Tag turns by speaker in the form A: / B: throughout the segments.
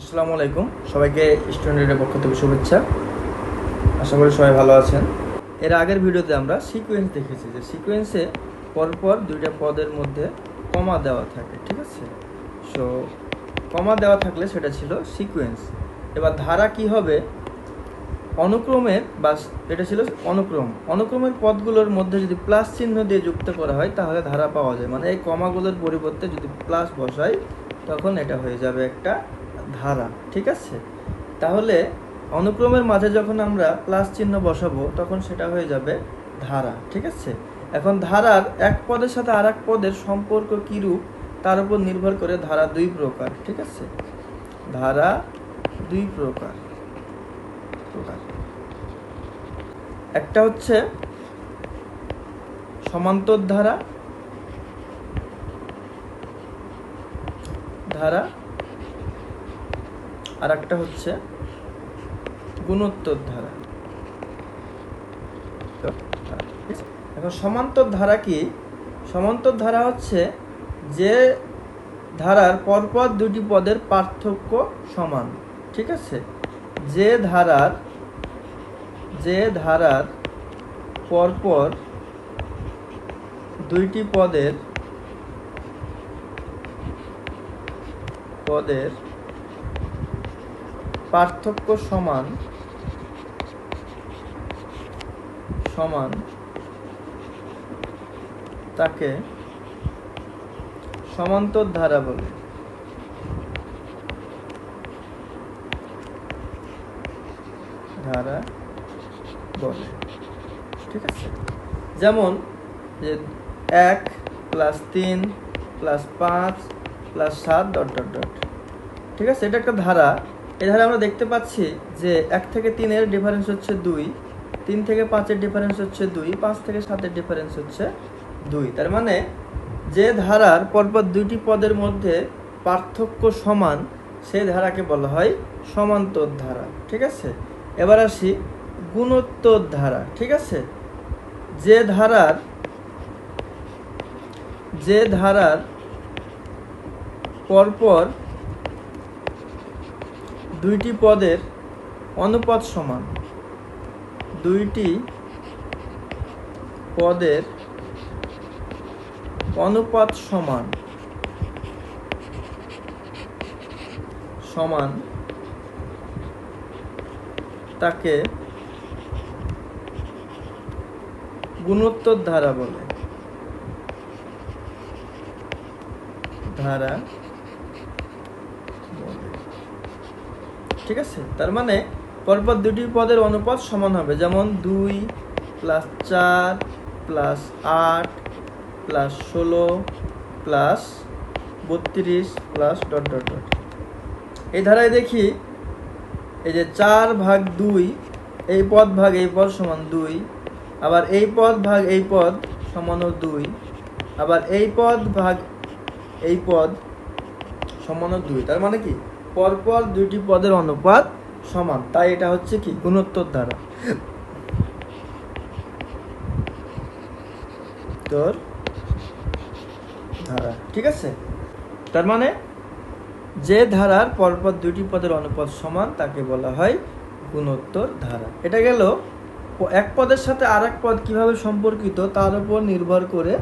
A: আসসালামু আলাইকুম। সবাইকে স্টুডেন্টের পক্ষ থেকে শুভেচ্ছা। আশা করি সবাই ভালো আছেন। এর আগের ভিডিওতে আমরা সিকোয়েন্স দেখেছি যে সিকোয়েন্সে পরপর দুইটা পদের মধ্যে কমা দেওয়া থাকে, ঠিক আছে? সো কমা দেওয়া থাকলে সেটা ছিল সিকোয়েন্স এবার ধারা কি হবে? অনুক্রমের বা এটা ছিল অনুক্রম। অনুক্রমের পদগুলোর মধ্যে যদি প্লাস চিহ্ন দিয়ে যুক্ত করা হয়, তাহলে ধারা পাওয়া যায়। মানে এই কমাগুলোর পরিবর্তে যদি প্লাস বসাই, তখন এটা হয়ে যাবে একটা ধারা, ঠিক আছে? তাহলে অনুক্রমের মাঝে যখন আমরা প্লাস চিহ্ন বসাবো, তখন সেটা হয়ে যাবে ধারা, ঠিক আছে? এখন ধারার এক পদের সাথে আর এক পদের সম্পর্ক কীরূপ তার উপর নির্ভর করে ধারা দুই প্রকার, ঠিক আছে? ধারা দুই প্রকার প্রকার। একটা হচ্ছে সমান্তর ধারা ধারা আর একটা হচ্ছে গুণোত্তর ধারা? এখন সমান্তর ধারা কি সমান্তর ধারা হচ্ছে যে ধারার পরপর দুটি পদের পার্থক্য সমান, ঠিক আছে যে ধারার যে ধারার পরপর দুইটি পদের পদের পার্থক্য সমান সমান তাকে সমান্তর ধারা বলে। ধারা বলে। ঠিক আছে? যেমন যে এক প্লাস তিন প্লাস পাঁচ প্লাস সাত, ডট ডট ডট। ঠিক আছে? এটা একটা ধারা। এই ধারা আমরা দেখতে পাচ্ছি যে এক থেকে তিনের ডিফারেন্স হচ্ছে দুই, তিন থেকে পাঁচের ডিফারেন্স হচ্ছে দুই, পাঁচ থেকে সাতের ডিফারেন্স হচ্ছে দুই। তার মানে যে ধারার পরপর দুইটি পদের মধ্যে পার্থক্য সমান সেই ধারাকে বলা হয় সমান্তর ধারা, ঠিক আছে? এবার আসি গুণোত্তর ধারা, ঠিক আছে? যে ধারার যে ধারার পরপর দুইটি পদের অনুপাত সমান। দুইটি পদের অনুপাত সমান। সমান তাকে গুণোত্তর ধারা বলে। ধারা ঠিক আছে? তার মানে পরপর দুটি পদের অনুপাত সমান হবে। যেমন দুই প্লাস চার প্লাস আট প্লাস ষোলো প্লাস বত্রিশ প্লাস ডট ডট ডট এই ধারায় দেখি, এই যে চার ভাগ দুই, এই পদ ভাগ এই পদ সমান দুই, আবার এই পদ ভাগ এই পদ সমানও দুই, আবার এই পদ ভাগ এই পদ সমানও দুই। তার মানে কি? পরপর দুইটি পদের অনুপাত সমান। তাই এটা হচ্ছে কি? গুণোত্তর ধারা তোর ধারা ঠিক আছে? তার মানে যে ধারার পরপর দুইটি পদের অনুপাত সমান, তাকে বলা হয় গুণোত্তর ধারা। এটা গেল, এক পদের সাথে আর এক পদ কীভাবে সম্পর্কিত? তার উপর নির্ভর করে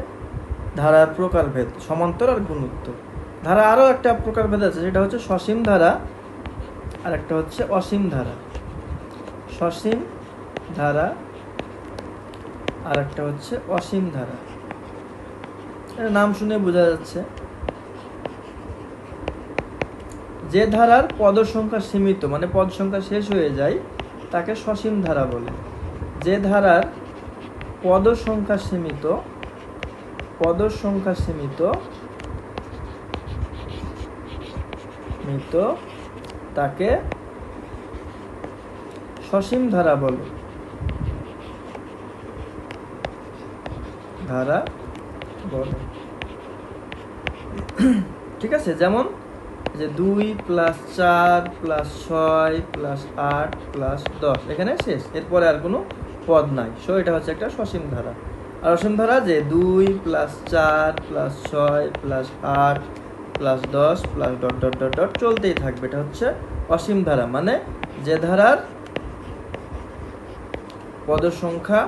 A: ধারার প্রকারভেদ সমান্তর আর গুণোত্তর। ধারা আরও একটা প্রকারভেদ আছে, সেটা হচ্ছে সসীম ধারা আর একটা হচ্ছে অসীম ধারা। সসীম ধারা আর একটা হচ্ছে অসীম ধারা। এর নাম শুনে বোঝা যাচ্ছে। যে ধারার পদ সংখ্যা সীমিত মানে পদ সংখ্যা শেষ হয়ে যায়, তাকে সসীম ধারা বলে। যে ধারার পদ সংখ্যা সীমিত, পদ সংখ্যা সীমিত মিত তাকে সসীম ধারা বলে। ধারা বলে। ঠিক আছে, যেমন যে দুই প্লাস চার প্লাস ছয় প্লাস আট প্লাস দশ, এখানে শেষ। এরপরে আর কোনো পদ নাই। সো এটা হচ্ছে একটা সসীম ধারা। আর অসীম ধারা যে দুই প্লাস চার প্লাস ছয় প্লাস আট প্লাস দশ plus dot dot dot dot চলতেই থাকবে। এটা হচ্ছে অসীম ধারা মানে যে ধারার পদ সংখ্যা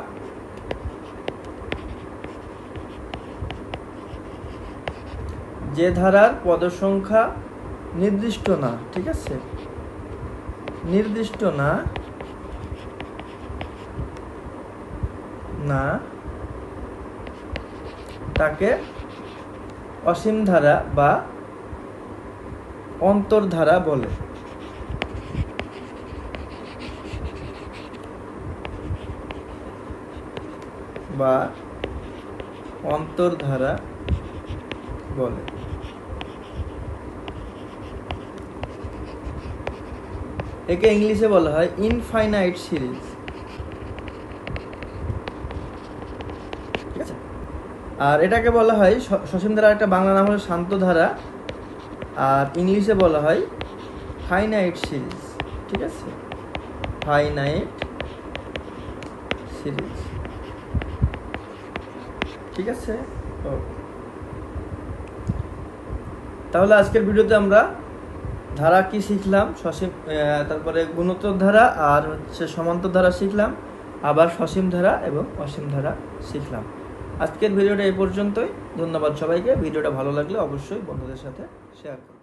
A: যে ধারার পদ সংখ্যা নির্দিষ্ট না, ঠিক আছে? নির্দিষ্ট না না, তাকে অসীম ধারা বা অন্তর্ধারা বলে। বা অন্তর্ধারা বলে। একে ইংলিশে বলা হয় ইনফাইনাইট সিরিজ আর এটাকে বলা হয় সসীম ধারা একটা বাংলা নাম হলো শান্ত ধারা আর ইংলিশে বলা হয় ফাইনাইট সিরিজ ঠিক আছে? ফাইনাইট সিরিজ ঠিক আছে? তাহলে আজকের ভিডিওতে আমরা ধারা কি শিখলাম? সসীম তারপরে গুণোত্তর ধারা আর হচ্ছে সমান্তর ধারা শিখলাম, আবার সসীম ধারা এবং অসীম ধারা শিখলাম। আজকের ভিডিওটা এ পর্যন্তই। ধন্যবাদ সবাইকে। ভিডিওটা ভালো লাগলে অবশ্যই বন্ধুদের সাথে শেয়ার করুন।